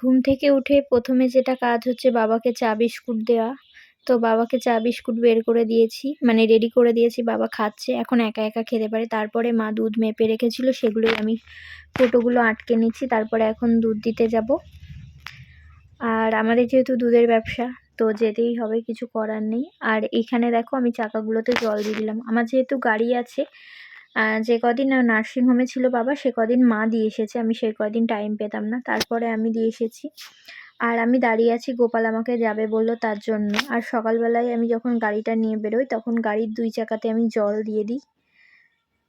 ঘুম থেকে উঠে প্রথমে যেটা কাজ হচ্ছে বাবাকে চা বিস্কুট দেওয়া। তো বাবাকে চা বিস্কুট বের করে দিয়েছি মানে রেডি করে দিয়েছি, বাবা খাচ্ছে, এখন একা একা খেতে পারে। তারপরে মা দুধ মেপে রেখেছিল, সেগুলোই আমি ফোটোগুলো আটকে নিচ্ছি, তারপরে এখন দুধ দিতে যাব। আর আমাদের যেহেতু দুধের ব্যবসা, তো যেতেই হবে, কিছু করার নেই। আর এইখানে দেখো আমি চাকাগুলোতে জল দিয়ে দিলাম। আমার যেহেতু গাড়ি আছে যে কদিন নার্সিংহোমে ছিল বাবা, সে কদিন মা দিয়ে এসেছে। আমি সেই কদিন টাইম পেতাম না। তারপরে আমি দিয়ে এসেছি। আর আমি দাঁড়িয়ে আছি, গোপাল আমাকে যাবে বলল তার জন্য। আর সকালবেলায় আমি যখন গাড়িটা নিয়ে বেরোই, তখন গাড়ির দুই চাকাতে আমি জল দিয়ে দিই।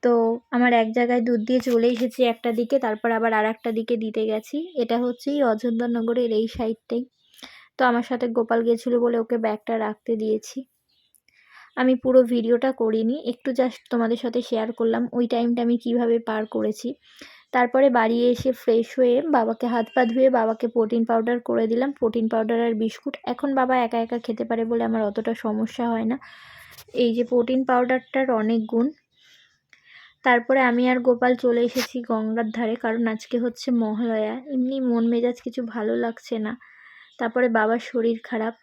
তো আমার এক জায়গায় দুধ দিয়ে চলে এসেছি একটা দিকে, তারপর আবার আর একটা দিকে দিতে গেছি। এটা হচ্ছে এই অযোধ্যানগরের এই সাইডটাই তো আমার সাথে গোপাল গেছিল বলে ওকে ব্যাগটা রাখতে দিয়েছি। আমি পুরো ভিডিওটা করিনি, একটু জাস্ট তোমাদের সাথে শেয়ার করলাম ওই টাইমটা আমি কীভাবে পার করেছি। তারপরে বাড়ি এসে ফ্রেশ হয়ে বাবাকে হাত পা ধুয়ে বাবাকে প্রোটিন পাউডার করে দিলাম। প্রোটিন পাউডার আর বিস্কুট, এখন বাবা একা একা খেতে পারে বলে আমার অতটা সমস্যা হয় না। এই যে প্রোটিন পাউডারটার অনেক গুণ। তারপরে আমি আর গোপাল চলে এসেছি গঙ্গার ধারে, কারণ আজকে হচ্ছে মহালয়া। এমনি মন মেজাজ কিছু ভালো লাগছে না। তারপরে বাবার শরীর খারাপ।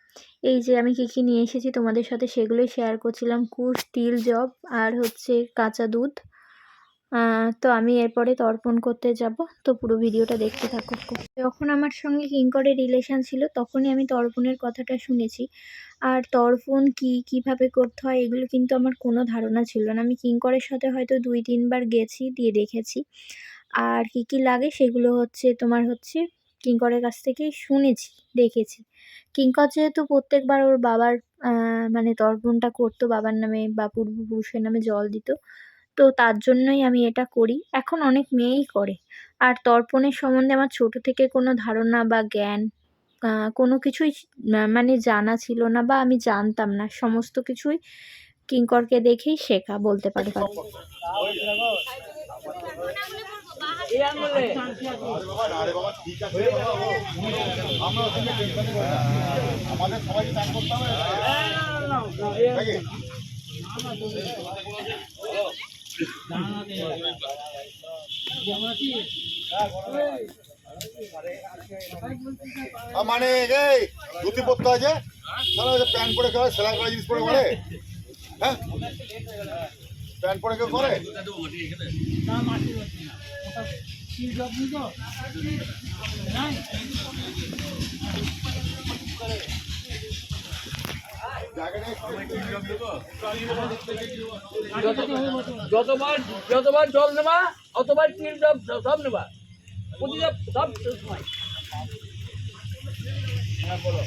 এই যে আমি কী কী নিয়ে এসেছি তোমাদের সাথে সেগুলোই শেয়ার করছিলাম। কুশ, তিল জব আর হচ্ছে কাঁচা দুধ। তো আমি এরপরে তর্পণ করতে যাব। তো পুরো ভিডিওটা দেখতে থাকো। যখন আমার সঙ্গে কিঙ্করের রিলেশান ছিল তখনই আমি তর্পণের কথাটা শুনেছি। আর তর্পণ কি, কীভাবে করতে হয় এগুলো কিন্তু আমার কোনো ধারণা ছিল না। আমি কিঙ্করের সাথে হয়তো দুই, তিনবার গেছি, দিয়ে দেখেছি। আর কি কি লাগে সেগুলো হচ্ছে তোমার হচ্ছে কিঙ্করের কাছ থেকেই শুনেছি, দেখেছি। কিঙ্কর যেহেতু প্রত্যেকবার ওর বাবার মানে তর্পণটা করতো, বাবার নামে বা পূর্বপুরুষের নামে জল দিত, তো তার জন্যই আমি এটা করি। এখন অনেক মেয়েই করে। আর তর্পণের সম্বন্ধে আমার ছোটো থেকে কোনো ধারণা বা জ্ঞান কোনো কিছুই মানে জানা ছিল না বা আমি জানতাম না। সমস্ত কিছুই কিঙ্করকে দেখেই শেখা, বলতে পারি আমাদের সবাই মানে এই ধুতি পরতে আছে প্যান্ট পরে কেউ সেলাই করা জিনিস পরে করে হ্যাঁ প্যান্ট পরে কেউ করে? যতবার যতবার জল নেবা অতবার তিল সব সব নেবা। প্রতিটা সব সময়। হ্যাঁ বলো।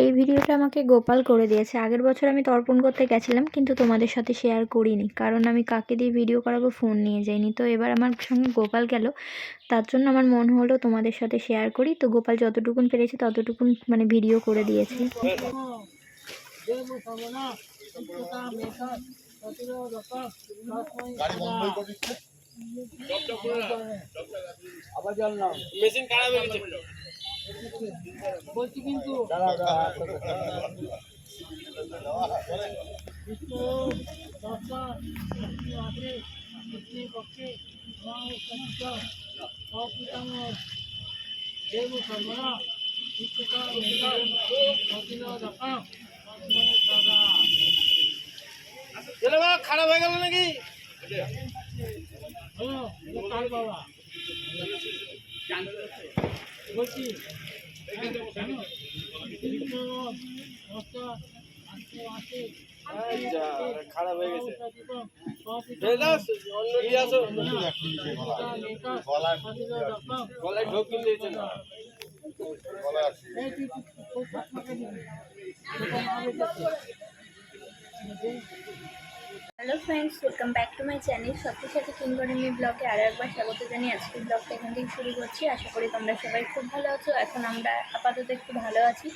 এই ভিডিওটা আমাকে গোপাল করে দিয়েছে। আগের বছর আমি তর্পণ করতে গেছিলাম, কিন্তু তোমাদের সাথে শেয়ার করিনি। কারণ আমি কাকে দিয়ে ভিডিও করাবো ফোন নিয়ে যাইনি। তো এবার আমার সঙ্গে গোপাল গেল। তার জন্য আমার মন হলো তোমাদের সাথে শেয়ার করি। তো গোপাল যতটুকুন পেরেছে ততটুকুন মানে ভিডিও করে দিয়েছে। আবার জল নাও মেশিন খারাপ হয়ে গেছে বলছি কিন্তু দাঁড়া দাঁড়া খারাপ হয়ে গেল নাকি? খারাপ হয়ে গেছে। গলায় ঢোক দিয়েছে friends welcome back to my channel সত্যি সাথে কিংগরমি ব্লগে আরও একবার স্বাগত জানিয়ে আজকের ব্লগটা এখান থেকে শুরু করছি। আশা করি তোমরা সবাই খুব ভালো আছো। এখন আমরা আপাতত একটু ভালো আছি।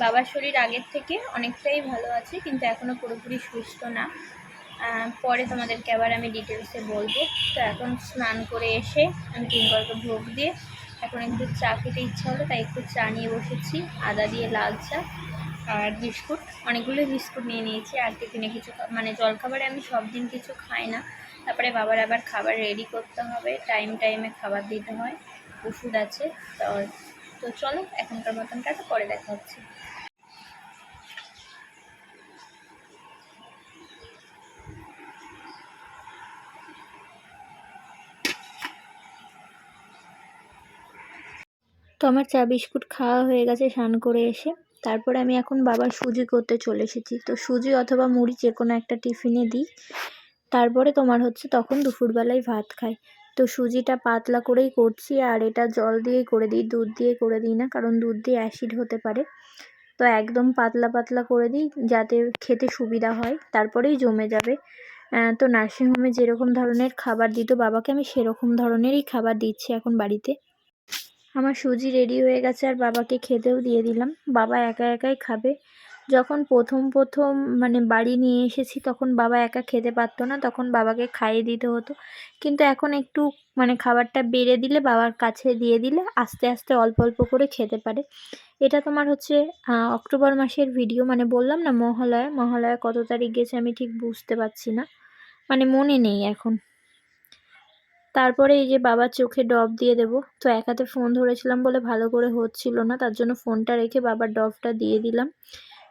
বাবার শরীর আগের থেকে অনেকটাই ভালো আছে, কিন্তু এখনও পুরোপুরি সুস্থ না। পরে তোমাদেরকে আবার আমি ডিটেলসে বলব। তো এখন স্নান করে এসে আমি কিংকরকে ভোগ দিয়ে এখন একটু চা খেতে ইচ্ছা হলো, তাই একটু চা নিয়ে বসেছি। আদা দিয়ে লাল চা। আর বিস্কুট, অনেকগুলো বিস্কুট নিয়ে নিয়েছি। আর টিফিনে কিছু মানে জলখাবারে আমি সব দিন কিছু খাই না। তারপরে বাবার আবার খাবার রেডি করতে হবে। টাইম টাইমে খাবার দিতে হয়। ওষুধ আছে। তো চলো, এখনকার মতন টাটা, পরে দেখা হচ্ছে। তো আমার চা, বিস্কুট খাওয়া হয়ে গেছে, স্নান করে এসে। তারপরে আমি এখন বাবার সুজি করতে চলে এসেছি। তো সুজি অথবা মুড়ি যে কোনো একটা টিফিনে দিই। তারপরে তোমার হচ্ছে তখন দুপুরবেলায় ভাত খাই। তো সুজিটা পাতলা করেই করছি আর এটা জল দিয়েই করে দিই, দুধ দিয়ে করে দিই না, কারণ দুধ দিয়ে অ্যাসিড হতে পারে। তো একদম পাতলা পাতলা করে দিই যাতে খেতে সুবিধা হয়, তারপরেই জমে যাবে। তো নার্সিংহোমে যেরকম ধরনের খাবার দিত বাবাকে আমি সেরকম ধরনেরই খাবার দিচ্ছি এখন বাড়িতে। আমার সুজি রেডি হয়ে গেছে আর বাবাকে খেতেও দিয়ে দিলাম। বাবা একা একাই খাবে। যখন প্রথম প্রথম মানে বাড়ি নিয়ে এসেছি, তখন বাবা একা খেতে পারতো না, তখন বাবাকে খাইয়ে দিতে হতো। কিন্তু এখন একটু মানে খাবারটা বেড়ে দিলে বাবার কাছে দিয়ে দিলে আস্তে আস্তে অল্প অল্প করে খেতে পারে। এটা তোমার হচ্ছে অক্টোবর মাসের ভিডিও মানে বললাম না মহালয়া। মহালয়া কত তারিখ গেছে আমি ঠিক বুঝতে পারছি না। মানে মনে নেই এখন। তারপরে এই যে বাবার চোখে ডব দিয়ে দেবো। তো এক হাতে ফোন ধরেছিলাম বলে ভালো করে হচ্ছিল না, তার জন্য ফোনটা রেখে বাবার ডবটা দিয়ে দিলাম।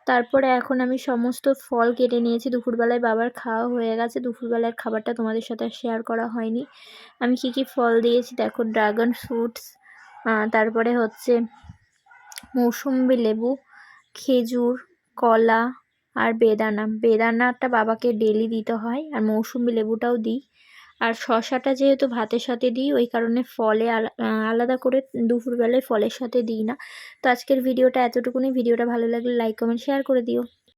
তারপরে এখন আমি সমস্ত ফল কেটে নিয়েছি। দুপুরবেলায় বাবার খাওয়া হয়ে গেছে। দুপুরবেলার খাবারটা তোমাদের সাথে শেয়ার করা হয়নি। আমি কি কি ফল দিয়েছি দেখো ড্রাগন ফ্রুটস তারপরে হচ্ছে মৌসুম্বি লেবু, খেজুর, কলা আর বেদানা। বেদানাটা বাবাকে ডেলি দিতে হয় আর মৌসুম্বি লেবুটাও দিই। আর শশাটা যেহেতু ভাতের সাথে দিই, ওই কারণে ফলে আলা- আলাদা করে দুপুরবেলায় ফলের সাথে দিই না। তো আজকের ভিডিওটা এতটুকুনি। ভিডিওটা ভালো লাগলে লাইক কমেন্ট শেয়ার করে দিও।